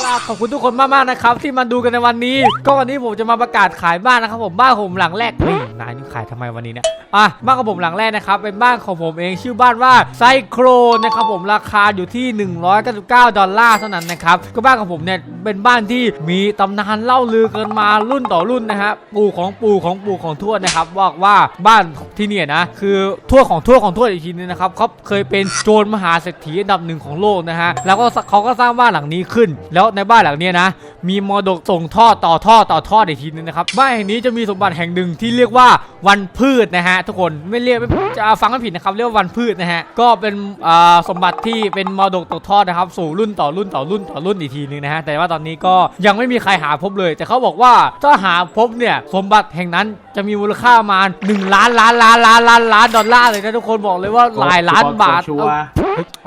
ล่ะ ขอบคุณทุกคนมากๆนะครับ ที่มาดูกันในวันนี้ ก็วันนี้ผมจะมาประกาศขายบ้านนะครับ ผมบ้านของผมหลังแรกนี่นายนี่ขายทำไมวันนี้เนี่ยอะบ้านของผมหลังแรกนะครับ เป็นบ้านของผมเองชื่อบ้านว่าไซโครนนะครับผมราคาอยู่ที่ 199 ดอลลาร์เท่านั้นนะครับก็บ้านของผมเนี่ยเป็นบ้านที่มีตำนานเล่าลือกันมารุ่นต่อรุ่นนะฮะปู่ของปู่ของปู่ของทวดนะครับบอกว่าบ้านที่เนี่ยนะคือทวดของทวดของทวดอีกทีนึงนะครับเขาเคยเป็นโจรมหาเศรษฐีอันดับหนึ่งของโลกนะฮะแล้วก็เขาก็สร้างบ้านหลังนี้ขึ้น แล้วในบ้านหลังนี้นะ มีมรดกส่งทอดต่อทอดต่อทอดอีกทีนึงนะครับบ้านแห่งนี้จะมีสมบัติแห่งหนึ่งที่เรียกว่าวันพืชนะฮะทุกคนไม่เรียกไม่จะฟังไม่ผิดนะครับเรียกว่าวันพืชนะฮะก็เป็นอ่าสมบัติที่เป็นมรดกตกทอดนะครับ สู่รุ่นต่อรุ่นต่อรุ่นต่อรุ่นอีกทีนึงนะฮะแต่ว่าตอนนี้ก็ยังไม่มีใครหาพบเลย แต่เขาบอกว่าถ้าหาพบเนี่ยสมบัติแห่งนั้นจะมีมูลค่าประมาณ1ล้านล้านล้านล้านล้านล้านดอลลาร์เลยนะทุกคนบอกเลยว่าหลายล้านบาท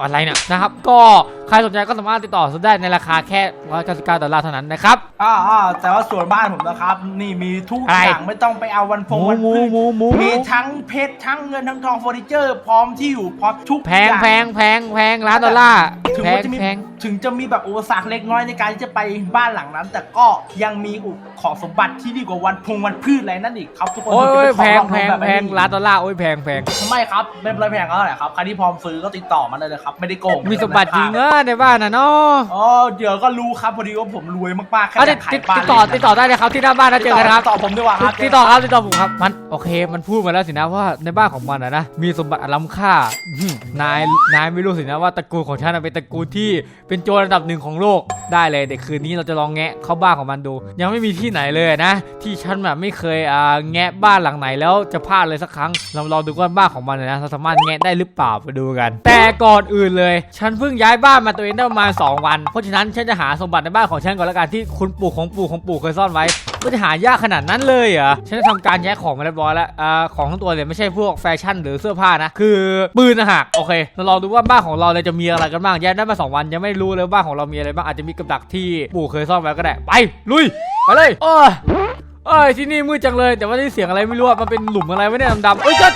อะไรเนี่ยนะครับก็ใครสนใจก็สามารถติดต่อซื้อได้ในราคาแค่199ดอลลาร์เท่านั้นนะครับ อ่าอ่าแต่ว่าส่วนบ้านผมนะครับ นี่มีทุกอะไรอย่างไม่ต้องไปเอาวันพงวันหมูพืชหมูหมูหมู มีทั้งเพชรทั้งเงินทั้งทองเฟอร์นิเจอร์ พร้อมที่อยู่พร้อมทุกแพงอย่าง แพงแพงแพงล้านดอลลาร์ถึงแพว่างจะมีแพง ถึงจะมีแบบอุปสรรคเล็กน้อยในการที่จะไปบ้านหลังนั้น แต่ก็ยังมีอุปของสมบัติที่ดีกว่าวันพงวันพืชอะไรนั่นอีกครับทุกคนโอ้ยถึโอ้ยจะแพเป็นงของแพงแบบแพงนี้ล้านดอลลาร์โอ้ยแพงแพงไม่ครับไม่เป็นไรแพงเท่าไหร่ครับใครที่พร้อมซื้อก็ติดต่อมาเลยเลยครับ ไม่ได้โกงมีสมบัติจริงเออในบ้านนะเนาะอ๋อเดี๋ยวก็รู้ครับพอดีว่าผมรวยมากๆแค่เอาอติยาดกขายติดบ้านติดต่อติดต่อได้เลยครับที่หน้าบ้านนะเจอกันนะครับติดต่อผมดีกว่าครับติดต่อครับติดต่อผมครับมันโอเค มันพูดมาแล้วสินะว่าในบ้านของมันอะนะ มีสมบัติอันล้ำค่าอื้อหือนายนายไม่รู้สินะว่าตระกูลของฉันอะเป็นตระกูลที่เป็นโจรอันดับหนึ่งของโลกได้เลยเดี๋ยวคืนนี้เราจะลองแงะเข้าบ้านของมันดู ยังไม่มีที่ไหนเลยนะ ที่ฉันแบบไม่เคยอ่าแงะบ้านหลังไหนแล้วจะพลาดเลยสักครั้ง เราลองดูว่าบ้านของมันอะนะเราสามารถแงะได้หรือเปล่าไปดูกัน แต่ก่อนอื่นเลย ฉันเพิ่งย้ายบ้านมาตัวเองได้ประมาณ2วัน เพราะฉะนั้นฉันจะหาสมบัติในบ้านของฉันก่อนละกันที่คุณปู่ของปู่ของปู่เคยซ่อนไว้ก็จะหายากขนาดนั้นเลยเหรอฉันจะทำการแยกของมาเรียบร้อยแล้วอ่าของทั้งตัวเลยไม่ใช่พวกแฟชั่นหรือเสื้อผ้านะ คือปืนนะฮะโอเคเราลองดูว่าบ้านของเราเนี่ยจะมีอะไรกันบ้างแยกได้มาสองวันยังไม่รู้เลยบ้านของเรามีอะไรบ้างอาจจะมีกับดักที่ปู่เคยซ่อนไว้ก็ได้ไปลุยไปเลยโอ้ยเอ้ยที่นี่มืดจังเลย แต่ว่าที่เสียงอะไรไม่รู้อะมันเป็นหลุมอะไรไวะเนี่ยดำๆเอ้ยเจ้า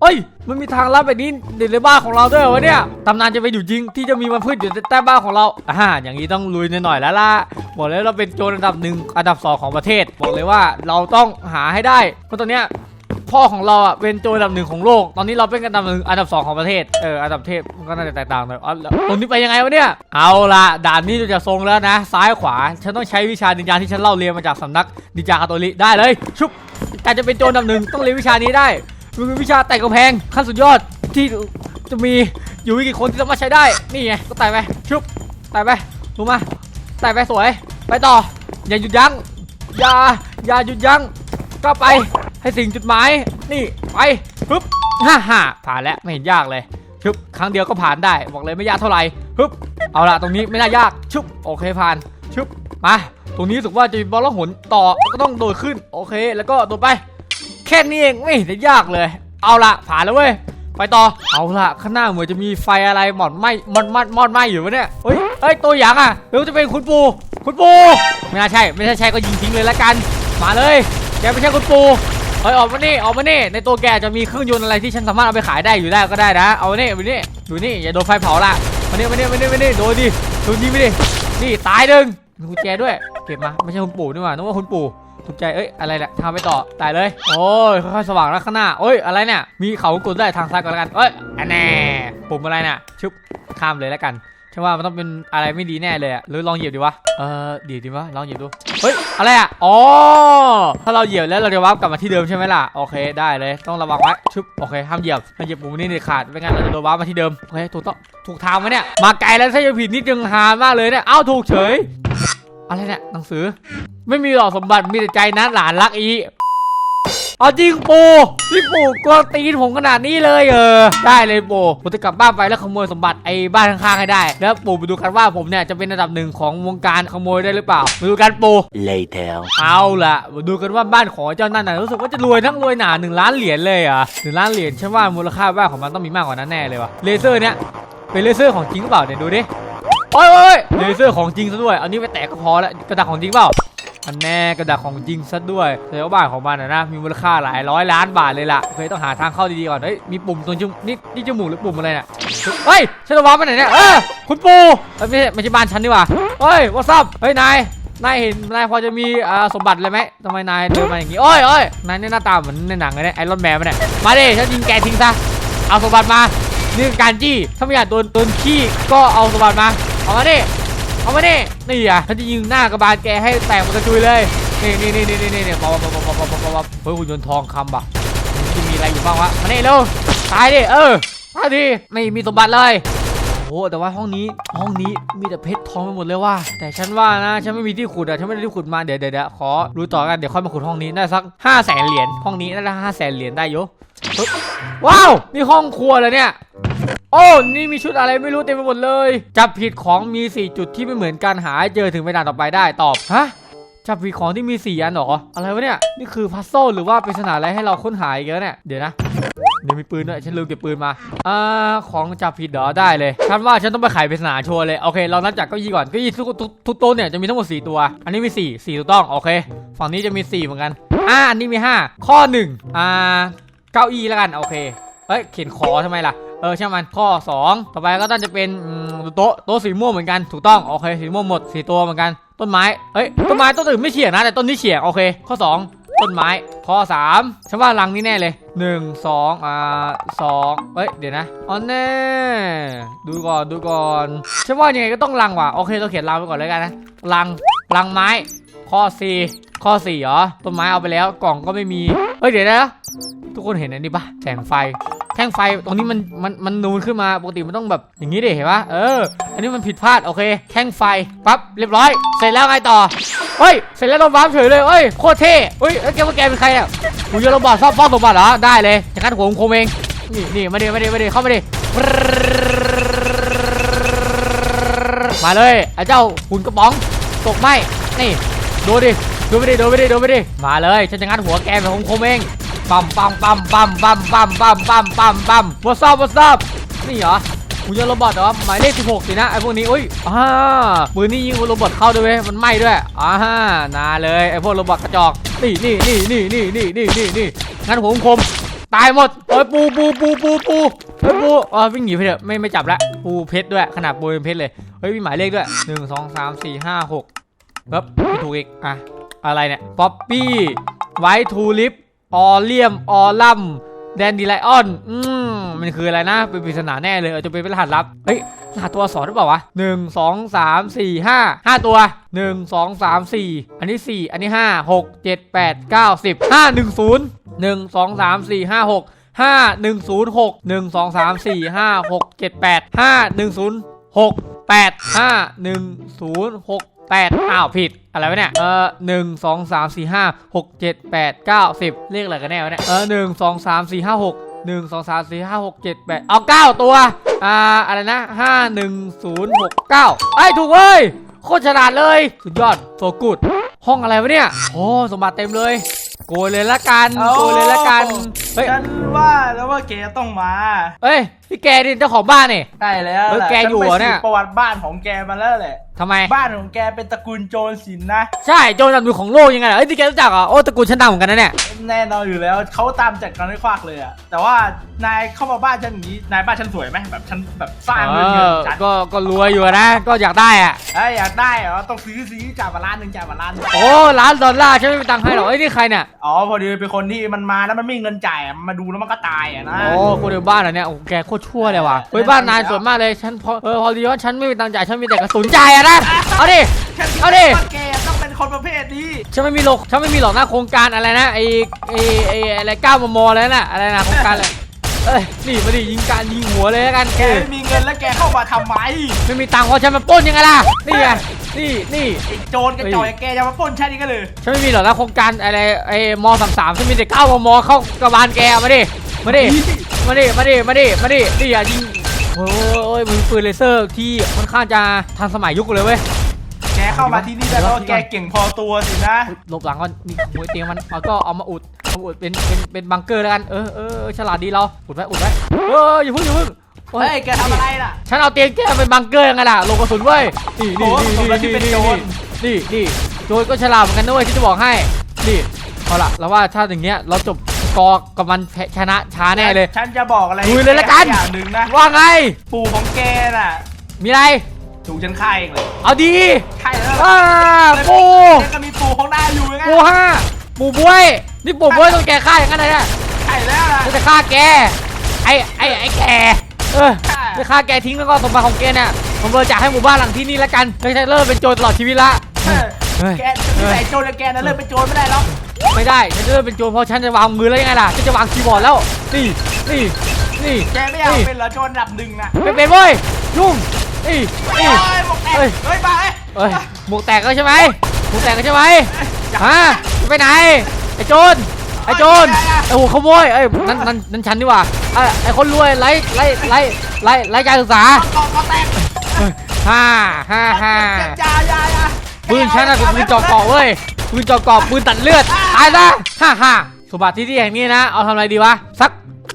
เอ้ย มันมีทางลับแบบนี้ในบ้านของเราด้วยเหรอวะเนี่ยตำนานจะไปอยู่จริงที่จะมีมันพืชอยู่ใต้บ้านของเราอ่าอย่างนี้ต้องลุยหน่อยๆแล้วล่ะบอกเลยเราเป็นโจรอันดับหนึ่งอันดับสองของประเทศ บอกเลยว่าเราต้องหาให้ได้เพราะตอนเนี้ยพ่อของเราอะเป็นโจรอันดับหนึ่งของโลก ตอนนี้เราเป็นอันดับหนึ่งอันดับสองของประเทศ เออ อันดับเทพมันก็น่าจะแตกต่างหน่อยอ๋อแล้วตรงนี้ไปยังไงวะเนี่ย เอาละด่านนี้จะทรงแล้วนะ ซ้ายขวา ฉันต้องใช้วิชานินจาที่ฉันเล่าเรียนมาจากสำนักนินจาคาโตลิได้เลย ชุบการจะเป็นโจรอันดับหนึ่งต้องเรียนวิชานี้ได้ มันเป็นวิชาแต่งกำแพงขั้นสุดยอดที่จะมีอยู่ไม่กี่คนที่สามารถใช้ได้ นี่ไงก็ไต่ไปชุบไต่ไปลงมาไต่ไปสวย ไปต่อ อย่าหยุดยั้งอย่าอย่าหยุดยั้งก็ไปให้สิ่งจุดหมาย นี่ไปฮึบฮ่าฮ่าผ่านแล้วไม่เห็นยากเลยชึบครั้งเดียวก็ผ่านได้บอกเลยไม่ยากเท่าไหร่ฮึบเอาละตรงนี้ไม่น่ายากชึบโอเคผ่านชึบมาตรงนี้รู้สึกว่าจะมีบอลล่องหนต่อก็ต้องโดดขึ้นโอเค แล้วก็โดดไป แค่นี้เองไม่เห็นจะยากเลย เอาละผ่านแล้วเว้ยไปต่อ เอาละข้างหน้าเหมือนจะมีไฟอะไรหมอดไหมมอดมอดมอดไหมอยู่วะเนี่ยเฮ้ยเฮ้ยตัวอย่างอะหรือจะเป็นคุณปู คุณปู ไม่น่าใช่ ไม่ใช่ใช่ก็ยิงทิ้งเลยละกัน มาเลย แกไม่ใช่คุณปู เฮ้ยออกมานี่ออกมานี่ในตัวแกจะมีเครื่องยนต์อะไรที่ฉันสามารถเอาไปขายได้อยู่ได้ก็ได้นะ เอามานี่เอามานี่ดูนี่อย่าโดนไฟเผาละมานี่มานี่มานี่มานี่โดนดิโดนยิงไปดิ นี่ตายหนึ่งมีกุญแจด้วย เก็บมา ไม่ใช่คุณปู่นี่หว่านึกว่าคุณปู่ ถูกใจ เอ้ย อะไรเนี่ยทางไปต่อ ตายเลย โอ้ย ค่อยๆ สว่างแล้วข้างหน้าโอ้ย อะไรเนี่ย มีเขากดได้ทางซ้ายก่อนแล้วกัน เอ้ยอันแน่ ปุ่มอะไรน่ะชุบ ข้ามเลยแล้วกันฉันว่ามันต้องเป็นอะไรไม่ดีแน่เลยอะหรือลองเหยียบดีวะ เออเดีดีวะ ลองเหยียบดู เฮ้ย อะไรอะอ๋อ ถ้าเราเหยียบแล้วเราจะวาร์ปกลับมาที่เดิมใช่ไหมล่ะ โอเคได้เลย ต้องระวังไว้ชุบ โอเค ห้ามเหยียบ ห้ามเหยียบปุ่มนี้เด็ดขาด ไม่งั้นเราจะโดนวาร์ปมาที่เดิม โอเค ถูกต้อง ถูกทางไหมเนี่ย มาไกลแล้วถ้าจะผิดนิดนึงหามากเลยเนี่ย เอ้าถูกเฉย อะไรเนี่ยหนังสือ ไม่มีหรอกสมบัติมีแต่ใจนะหลานรักอีเอาจริงปูพี่ปู่กวนตีนผมขนาดนี้เลยเออ ได้เลยปู่ผมจะกลับบ้านไปแล้วขโมยสมบัติไอ้บ้านข้างๆให้ได้ แล้วปู่ไปดูกันว่าผมเนี่ยจะเป็นอันดับหนึ่งของวงการขโมยได้หรือเปล่ามาดูกันปู่ Later. เอาล่ะมาดูกันว่าบ้านของเจ้านั่นน่ะรู้สึกว่าจะรวยทั้งรวยหนาหนึ่งล้านเหรียญเลยเหรอะหนึ่งล้านเหรียญฉันว่ามูลค่าบ้านของมันต้องมีมากกว่านั้นแน่เลยว่ะเลเซอร์เนี่ยเป็นเลเซอร์ของจริงหรือเปล่าเนี่ยดูดิ โอ้ยโอ้ยเลเซอร์ของจริงซะด้วย อันนี้ไปแตกก็พอแล้วกระดาษของจริงเปล่าอันแน่กระดาษของจริงซะด้วยแต่ว่าบ้านของมันนะนะมีมูลค่าหลายร้อยล้านบาทเลยล่ะเคต้องหาทางเข้าดีๆก่อนเฮ้ยมีปุ่มตรงจมูกนี่นี่จมูกหรือปุ่มอะไรเนี่ยเฮ้ยฉันจะวางไปไหนเนี่ยเออคุณปูไม่ใช่ไม่ใช่บ้านฉันนี่หว่าเฮ้ย what's up เฮ้ยนายนายเห็นนายพอจะมีอ่าสมบัติอะไรไหมทำไมนายเดินมาอย่างงี้โอ้ยโอ้ยนายนี่หน้าตาเหมือนในหนังเลยเนี่ยไอรอนแมนมาเนี่ยมาดิฉันยิงแกทิ้งซะเอาสมบัติมานี่การจี้ถ้าไม่อยากโดนโดนขี้ก็เอาสมบัติมา เอามาดิเอามาดินี่อะฉันจะยิงหน้ากระบาลแกให้แตกมันกระจุยเลยนี่นี่นี่นี่นี่นี่ป๊อปป๊อปป๊อปป๊อปป๊อปป๊อปเฮ้ยหุ่นยนต์ทองคำปะมันจะมีอะไรอยู่บ้างวะมานี่เร็วตายดิเออตายดิไม่มีสมบัติเลยโอ้แต่ว่าห้องนี้ห้องนี้มีแต่เพชรทองไปหมดเลยว่ะแต่ฉันว่านะฉันไม่มีที่ขุดอะฉันไม่ได้ที่ขุดมาเดี๋ยวเดี๋ยวเดี๋ยวขอดูต่อกันเดี๋ยวค่อยมาขุดห้องนี้ได้สักห้าแสนเหรียญห้องนี้น่าจะห้าแสนเหรียญได้โยปึ๊บว้าวนี่ห้องครัวเลยเนี่ย โอ้นี่มีชุดอะไรไม่รู้เต็มไปหมดเลย จับผิดของมี 4 จุดที่ไม่เหมือนกันหาเจอถึงไปด่านต่อไปได้ตอบฮะจับผิดของที่มี4อันหรอ อะไรวะเนี่ย นี่คือพัซโซหรือว่าปริศนาอะไรให้เราค้นหาอีกแล้วเนี่ย เดี๋ยวนะเดี๋ยวมีปืนด้วย ฉันลืมเก็บปืนมา อ่า ของจับผิดเหรอ ได้เลย ฉันว่าฉันต้องไปไขปริศนาโชว์เลย โอเค เรานับจากเก้าอี้ก่อน เก้าอี้ทุกทุกทุกโต๊ะเนี่ยจะมีทั้งหมด4ตัว อันนี้มี4 4ถูกต้อง โอเค ฝั่งนี้จะมี4เหมือนกัน อ่า อันนี้มี5ข้อ1อ่า เก้าอี้แล้วกัน โอเค เอ้ย เขียนขอทำไมล่ะ เออช่างมันข้อ 2 ต่อไปก็ต้องจะเป็นอืมโต๊ะโต๊ะสีม่วงเหมือนกันถูกต้องโอเคสีม่วงหมด4ตัวเหมือนกัน ต้นไม้เอ้ยต้นไม้ต้นอื่นไม่เฉียงนะแต่ต้นนี้เฉียงโอเค ข้อ 2 ต้นไม้ข้อ3ฉันว่ารังนี้แน่เลย 1 2อ่า2เอ้ยเดี๋ยวนะอ๋อแน่ดูก่อนดูก่อนฉันว่ายังไงก็ต้องรังว่ะโอเคเราเขียนรังไปก่อนเลยกันนะรังรังไม้ ข้อ4ข้อ4เหรอต้นไม้เอาไปแล้วกล่องก็ไม่มีเฮ้ยเดี๋ยวนะทุกคนเห็นอันนี้ปะแสงไฟ แท่งไฟตรงนี้มันมันมันนูนขึ้นมาปกติมันต้องแบบอย่างนี้ดิเห็นปะเออ อันนี้มันผิดพลาดโอเค แท่งไฟปั๊บเรียบร้อย เสร็จแล้วไงต่อเฮ้ยเสร็จแล้วโดนวาร์ปเฉยเลยเฮ้ยโคตรเท่เฮ้ยแล้วแกว่าแกเป็นใครอะกูโยนระเบิดซ่อมป้อมสมบัติเหรอได้เลยจะคัดหัวผมคมเองนี่นี่มาดิมาดิมาดิเข้ามาดิมาเลยไอ้เจ้าหุ่นกระป๋องตกไหมนี่ดูดิดูไปดิดูไปดิดูไปดิมาเลยฉันจะงัดหัวแกแบบคมๆเอง ปั๊มปั๊มปั๊มปั๊มปั๊มปั๊มปั๊มปั๊มปั๊มปั๊มวอซับวอซับนี่เหรอหุ่นยนต์โรบอทเหรอหมายเลข16สินะไอพวกนี้อุ้ยอ่าปืนนี่ยิงโรบอทเข้าด้วยเว้ยมันไหม้ด้วยอ่านาเลยไอพวกโรบอทกระจอกนี่นี่นี่นี่นี่นี่นี่นี่นี่งั้นผมคมตายหมดเอ้ยปูปูปูปูปูเฮ้ยปูอ่าวิ่งหนีไปเถอะไม่ไม่จับละปูเพชรด้วยขนาดปูเป็นเพชรเลยเฮ้ยมีหมายเลขด้วยหนึ่งสองสามสี่ห้าหกปึ๊บไม่ถูกอีกอะอะไรเนี่ยป๊อปปี้ไวท์ทูลิป ออเลียม ออลัม แดนดีไลออน อืม มันคืออะไรนะ เป็นปริศนาแน่เลย เออจะเป็นรหัสลับ เฮ้ยรหัสตัวอักษรหรือเปล่าวะหนึ่งสองสามสี่ห้าห้าตัวหนึ่งสองสามสี่อันนี้สี่อันนี้ห้าหกเจ็ดแปดเก้าสิบห้าหนึ่งศูนย์หนึ่งสองสามสี่ห้าหกห้าหนึ่งศูนย์หกหนึ่งสองสามสี่ห้าหกเจ็ดแปดห้าหนึ่งศูนย์หกแปดห้าหนึ่งศูนย์หก แปดอ้าวผิดอะไรวะเนี่ย เออหนึ่งสองสามสี่ห้าหกเจ็ดแปดเก้าสิบเลขอะไรกันแน่วะเนี่ย เออหนึ่งสองสามสี่ห้าหกหนึ่งสองสามสี่ห้าหกเจ็ดแปดเอาเก้าตัว อ่า อะไรนะห้าหนึ่งศูนย์หกเก้าไอ้ยถูกเว้ย โคตรฉลาดเลย สุดยอดโซกูดห้องอะไรวะเนี่ย โอ้ สมบัติเต็มเลย โกยเลยละกัน โกยเลยละกัน เฮ้ย ฉันว่าแล้วว่าแกต้องมาเฮ้ยพี่แกนี่เจ้าของบ้านนี่ ใช่แล้วเออหละแกอยู่เหรอเนี่ย ฉัไปสืบประวัติบ้านของแกมาแล้วแหละ ทำไม บ้านของแกเป็นตระกูลโจรสินนะ ใช่โจรอันดับหนึ่งของโลกยังไงล่ะเอ้ยที่แกรู้จักเหรอะโอ้ตระกูลชั้นนำเหมือนกันนะเนี่ยแน่นอนอยู่แล้วเขาตามจัดการให้ควักเลยอะแต่ว่านายเข้ามาบ้านฉันอย่างนี้นายบ้านฉันสวยไหมแบบฉันแบบสร้างเอเงินเงินอจัดก็ก็รวยอยู่นะก็อยากได้อะเอ้ยอยากได้เหรอต้องซื้อซื้อจ่ายมาล้านหนึ่งจ่ายมาล้านหนึ่งโอ้ล้านดอลลาร์ฉันไม่มีตังค์ให้หรอกเอ้ยนี่ใครเนี่ยอ๋อพอดีเป็นคนที่มันมาแล้วมันไม่มีเงินจ่ายอะมันมาดูแล้วมันก็ตายอะนะ โอ้คนในบ้านอะเนี่ยโอ้แกโคตรชั่วเลยว่ะเฮ้ยบ้านนายสวยมากเลยฉันพอเออพอดีว่าฉันไม่มีตังค์จ่ายฉันมีแต่กระสุนจ่ายอะนะเอาดิ ฉันคิเอาดิ ว่าแกต้องเป็นคนประเภทนี้ฉันไม่มีหรอกฉันไม่มีหรอกนะโครงการอะไรนะไอไอไออะไรก้าวมมอะไรน่ะอะไรนะโครงการอะไร เอ้ยนี่มาดิยิงการยิงหัวเลยแล้วกันแกเออไม่มีเงินแล้วแกเข้ามาทำไมไม่มีตังค์เพราะฉันมาปล้นยังไงล่ะนี่ไงนี่นี่ไอ้โจรกระจอกอย่างแกจะมาปล้นแค่นี้ก็เลยฉันไม่มีหรอกนะโครงการอะไรไอ้มสามสามฉันมีแต่เก้ามมเข้ากระบาลแกมาดิมาดิมาดิมาดิมาดิมาดินี่อย่ายิงโอ้ยมึงปืนเลเซอร์ที่ค่อนข้างจะทันสมัยยุคเลยเว้ย แกเข้ามาที่นี่ได้เพราะว่าแกเก่งพอตัวสินะหลบหลังก่อนนี่ขโมยเตียงมันเอาก็เอามาอุด เอามาอุดเป็นเป็นเป็นบังเกอร์แล้วกันเออเออเออฉลาดดีเราอุดไว้อุดไว้เอออย่าเพิ่งอย่าเพิ่งโอ้ยเฮ้ยแกทำอะไรน่ะฉันเอาเตียงแกเป็นบังเกอร์ยังไงล่ะลงกระสุนเว้ยนี่โอ้นี่โหนี่สมแล้วที่นี่เป็นนี่โจรนี่นี่โจรก็ฉลาดเหมือนกันด้วยที่จะบอกให้นี่เอาล่ะแล้วว่าถ้าอย่างเงี้ยเราจบสกอร์กับมันแพ้ชนะช้าแน่เลย ฉันจะบอกอะไรลุยเลยละกันอย่างหนึ่งนะว่าไง ปู่ของแกน่ะ มีอะไรถูกฉันฆ่าเองเลย เอาดีใช่แล้วอ้าปูแกก็มีปู่ของนายอยู่ไงปูห้าปูบวย นี่ปูบวยต้องแกฆ่าอย่างนั้นเลยเนี่ยใช่แล้วล่ะกูจะฆ่าแก ไอ้ไอ้ไอ้แกเออค่ะจะฆ่าแกทิ้งแล้วก็สมบัติของแกเนี่ยผมบริจาคให้หมู่บ้านหลังที่นี่แล้วกันไม่ใช่เลิกเป็นโจรตลอดชีวิตละเออเฮ้ยแกจะมีแต่โจรและแกนะเลิกเป็นโจรไม่ได้หรอกไม่ได้ฉันจะเลิกเป็นโจรเพราะฉันจะวางมือแล้วยังไงล่ะฉันจะวางคีย์บอร์ดแล้วนี่นี่นี่แกไม่อยากเป็นเหรอโจรอันดับหนึ่งน่ะไม่เป็นเว้ยยุ่งนี่เฮ้นี่ยหมวกแตกเฮ้ยเฮ้ยมาเอ้ยเอ้ยหมวกแตกแล้วใช่ไหมหมวกแตกแล้วใช่ไหมฮะจะไปไหน ไอ้โจนไอ้โจนไอ้หัวขโมยเอ้ยนั่นนั่นนั่นฉันดีกว่าไอ้ไอ้คนรวยไร้ไร้ไร้ไร้ไร้การศึกษากองกองแตกฮ่าฮ่าฮ่าอย่าอย่าอย่าปืนฉันนะคือปืนจอกเกาะเว้ยปืนจอกเกาะปืนตัดเลือดตายซะฮ่าฮ่าสมบัติที่ที่แห่งนี้นะเอาทำอะไรดีวะสัก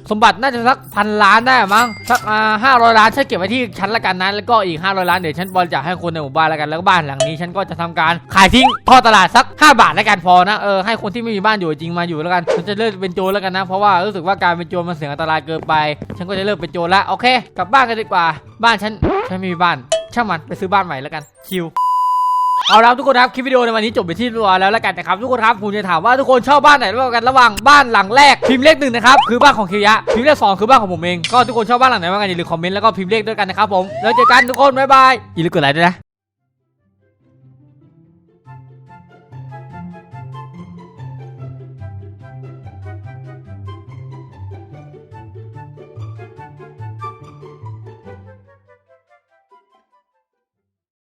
สมบัติน่าจะสักพันล้านได้มั้งสักห้าร้อยล้านฉันเก็บไว้ที่ฉันละกันนะแล้วก็อีกห้าร้อยล้านเดี๋ยวฉันบริจาคให้คนในหมู่บ้านล้วกันแล้วก็บ้านหลังนี้ฉันก็จะทำการขายทิ้งทอดตลาดสัก 5 บาทล้วกันพอนะเออให้คนที่ไม่มีบ้านอยู่จริงมาอยู่แล้วกันฉันจะเลิกเป็นโจรแล้วกันนะเพราะว่ารู้สึกว่าการเป็นโจรมันเสี่ยงอันตรายเกินไป ฉันก็จะเลิกเป็นโจรละโอเค กลับบ้านกันดีกว่า บ้านฉันฉันไม่มีบ้านช่างมันไปซื้อบ้านใหม่แล้วกันชิว เอาละทุกคนครับคลิปวิดีโอในวันนี้จบไปที่เรียบร้อยแล้วแล้วกันนะครับทุกคนครับผมจะถามว่าทุกคนชอบบ้านไหนระหว่างกันระหว่างบ้านหลังแรกพิมพ์เลขหนึ่งนะครับคือบ้านของเคียะพิมพ์เลขสองคือบ้านของผมเองก็ทุกคนชอบบ้านหลังไหนบ้างกันอย่าลืมคอมเมนต์แล้วก็พิมพ์เลขด้วยกันนะครับผมแล้วเจอกันทุกคนบ๊ายบายอย่าลืมกดไลค์ด้วยนะ